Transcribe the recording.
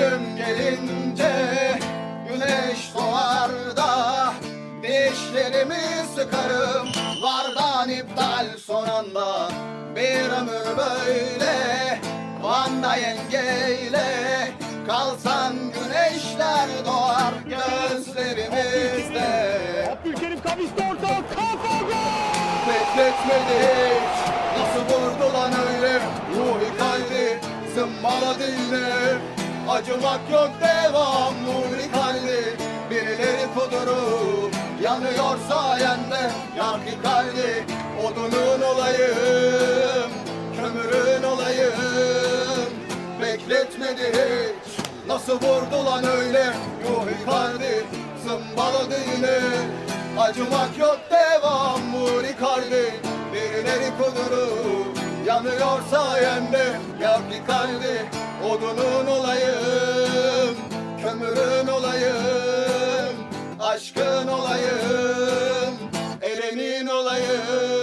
ölüm gelince Güneş doğar da Dişlerimi sıkarım. Vardan iptal son anda Bir ömür böyle. Van'da yengeyle Kalsan güneşler doğar gözlerimizde. Abdülkerim kavisli orta kafa gol! Bekletmedi hiç. Nasıl vurdu lan öyle? Ruhi kalbi zımbaladı yine Acımak yok devam. Nuri kalbi Birileri kudurup Yanıyor sayende ki kalbi. Odunun olayım Kömürün olayım. Bekletmedi hiç. Nasıl vurdu lan öyle? Ruhi kalbi Zımbaladı yine. Acımak yok devam. Muri kalbi Birileri kudurup yanıyor sayende Yavri kalbi odunun olayım Kömürün olayım Aşkın olayım Elemin olayım.